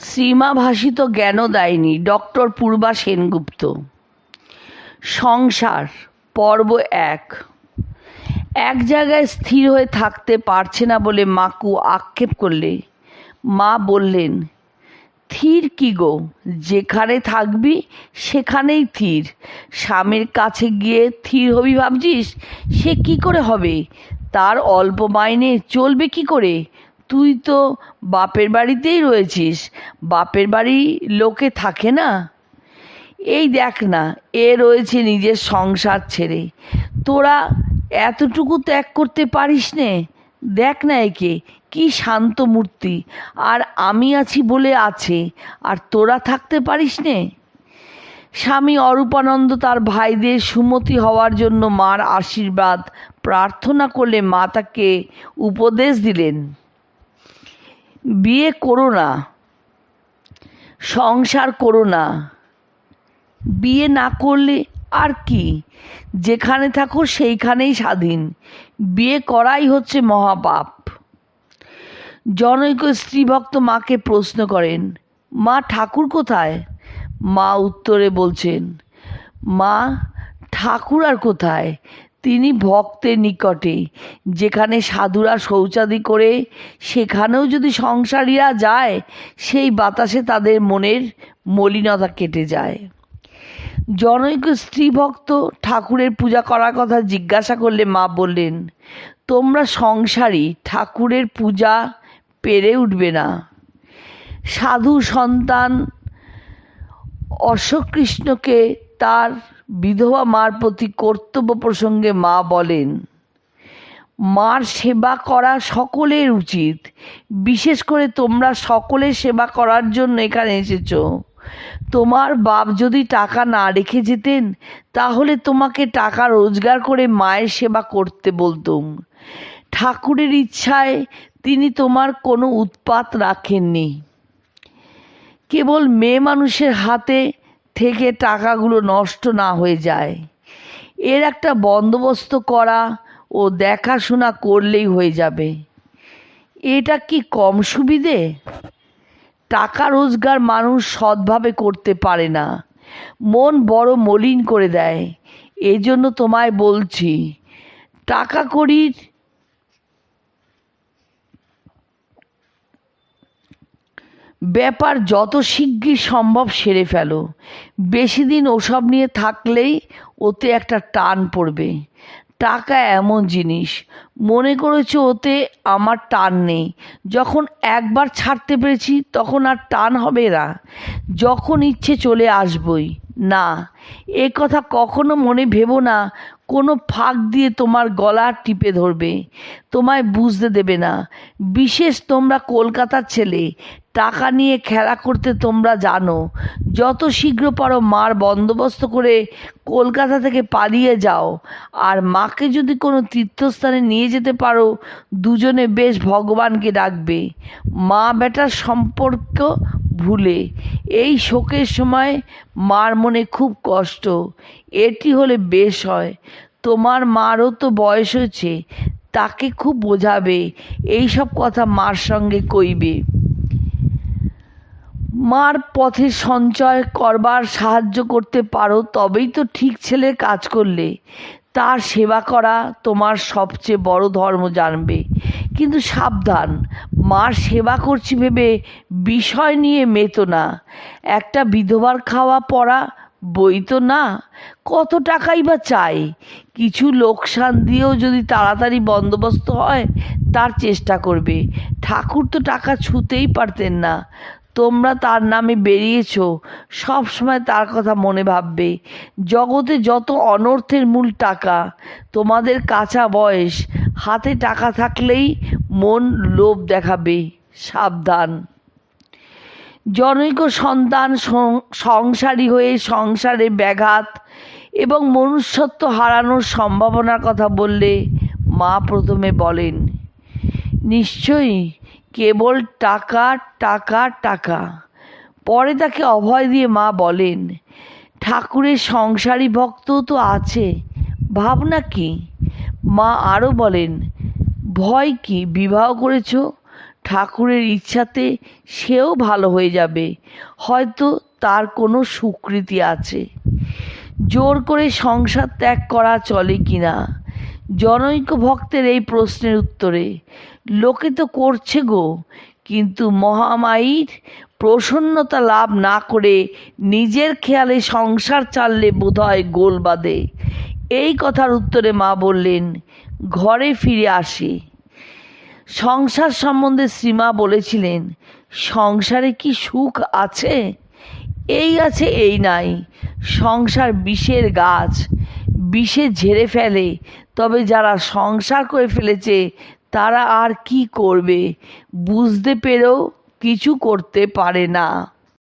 শ্রীমা ভাষিত দেয়নি, ডক্টর পূর্বা সেনগুপ্ত। সংসার, পর্ব এক। এক জায়গায় স্থির হয়ে থাকতে পারছে না বলে মাকু আক্ষেপ করলে। মা বললেন, থির কি গো? যেখানে থাকবি, সেখানেই থির। স্বামীর কাছে গিয়ে থির হবি ভাবছিস, সে কি করে হবে? তার অল্প মাইনে চলবে কি করে? তুই তো বাপের বাড়িতেই রয়েছিস। বাপের বাড়ি লোকে থাকে না। এই দেখ না, এ রয়েছে নিজের সংসার ছেড়ে। তোরা এতটুকু ত্যাগ করতে পারিস নে। দেখ না একে, কি শান্ত মূর্তি। আর আমি আছি বলে আছে, আর তোরা থাকতে পারিস নে। স্বামী অরূপানন্দ তার ভাইদের সুমতি হওয়ার জন্য মার আশীর্বাদ প্রার্থনা করলে মা তাকে উপদেশ দিলেন। বিয়ে করো না, সংসার করো না। বিয়ে না করলে আর কি? যেখানে থাকো সেইখানেই স্বাধীন। বিয়ে করাই হচ্ছে মহাপাপ। জনৈক স্ত্রীভক্ত মাকে প্রশ্ন করেন, মা, ঠাকুর কোথায়? মা উত্তরে বলছেন, মা, ঠাকুর আর কোথায়? তিনি ভক্তের নিকটে, যেখানে সাধুরা শৌচাদি করে, সেখানেও যদি সংসারীরা যায়, সেই বাতাসে তাদের মনের মলিনতা কেটে যায়। জনৈক স্ত্রী ভক্ত ঠাকুরের পূজা করার কথা জিজ্ঞাসা করলে মা বললেন, তোমরা সংসারী, ঠাকুরের পূজা পেরে উঠবে না। সাধু সন্তান অশ্বকৃষ্ণকে তার বিধবা মার প্রতি কর্তব্য প্রসঙ্গে মা বলেন, মার সেবা করা সকলের উচিত। বিশেষ করে তোমরা সকলের সেবা করার জন্য এখানে এসেছ। তোমার বাপ যদি টাকা না রেখে যেতেন, তাহলে তোমাকে টাকা রোজগার করে মায়ের সেবা করতে বলতুম। ঠাকুরের ইচ্ছায় তিনি তোমার কোনো উৎপাত রাখেননি। কেবল মেয়ে মানুষের হাতে থেকে টাকাগুলো নষ্ট না হয়ে যায়। এর একটা বন্দোবস্ত করা ও দেখাশোনা করলেই হয়ে যাবে। এটা কি কম সুবিধে? টাকা রোজগার মানুষ সৎভাবে করতে পারে না। মন বড় মলিন করে দেয়। এজন্য তোমায় বলছি, টাকা কড়ির ব্যাপার যত শিগগির সম্ভব সেরে ফেলো। বেশি দিন ওসব নিয়ে থাকলেই ওতে একটা টান পড়বে। টাকা এমন জিনিস। মনে করেছ ওতে আমার টান নেই। যখন একবার ছাড়তে পেরেছি, তখন আর টান হবে না। যখন ইচ্ছে চলে আসবই। না, এ কথা কখনো মনে ভেবো না। কোনো ফাঁক দিয়ে তোমার গলা টিপে ধরবে। তোমায় বুঝতে দেবে না। বিশেষ তোমরা কলকাতার ছেলে। টাকা নিয়ে খেলা করতে তোমরা জানো, যত শীঘ্র পারো মার বন্দোবস্ত করে কলকাতা থেকে পালিয়ে যাও। আর মাকে যদি কোনো তীর্থস্থানে নিয়ে যেতে পারো, দুজনে বেশ ভগবানকে ডাকবে। মা বেটার সম্পর্ক ভুলে। এই শোকের সময় মার মনে খুব কষ্ট। এটি হলে বেশ হয়। তোমার মারও তো বয়স হয়েছে, তাকে খুব বোঝাবে। এই সব কথা মার সঙ্গে কইবে। মার পথে সঞ্চয় করবার সাহায্য করতে পারো, তবেই তো ঠিক ছেলের কাজ করলে। তার সেবা করা তোমার সবচেয়ে বড় ধর্ম জানবে। কিন্তু সাবধান, মার সেবা করছি ভেবে বিষয় নিয়ে মেতো না। একটা বিধবার খাওয়া পড়া বই তো না, কত টাকাই বা চাই কিছু লোকসান দিয়েও যদি তাড়াতাড়ি বন্দোবস্ত হয়, তার চেষ্টা করবে। ঠাকুর তো টাকা ছুতেই পারতেন না। তোমরা তার নামে বেরিয়েছ সবসময় তার কথা মনে ভাববে। জগতে যত অনর্থের মূল টাকা, তোমাদের কাঁচা বয়স, হাতে টাকা থাকলেই মন লোভ দেখাবে, সাবধান। জনৈক সন্তান সংসারী হয়ে সংসারে ব্যাঘাত এবং মনুষ্যত্ব হারানোর সম্ভাবনার কথা বললে মা প্রথমে বলেন, নিশ্চয়ই কেবল টাকা টাকা টাকা। পরে তাকে অভয় দিয়ে মা বলেন, ঠাকুরের সংসারী ভক্তও তো আছে, ভাবনা কি? মা আরও বলেন, ভয় কি? বিবাহ করেছ? ঠাকুরের ইচ্ছাতে সেও ভালো হয়ে যাবে, হয়তো তার কোনো সুকৃতি আছে। জোর করে সংসার ত্যাগ করা চলে কি না জনৈক ভক্তের এই প্রশ্নের উত্তরে, লোকে তো করছে গো, কিন্তু মহামায়ীর প্রসন্নতা লাভ না করে নিজের খেয়ালে সংসার চাললে বোধহয় গোল বাঁধে। এই কথার উত্তরে মা বললেন, ঘরে ফিরে আসে। সংসার সম্বন্ধে শ্রীমা বলেছিলেন, সংসারে কি সুখ আছে? এই আছে, এই নাই। সংসার বিষের গাছ। বিষে ঝেড়ে ফেলে। তবে যারা সংসার করে ফেলেছে, তারা আর কি করবে? বুঝতে পেরেও কিছু করতে পারে না।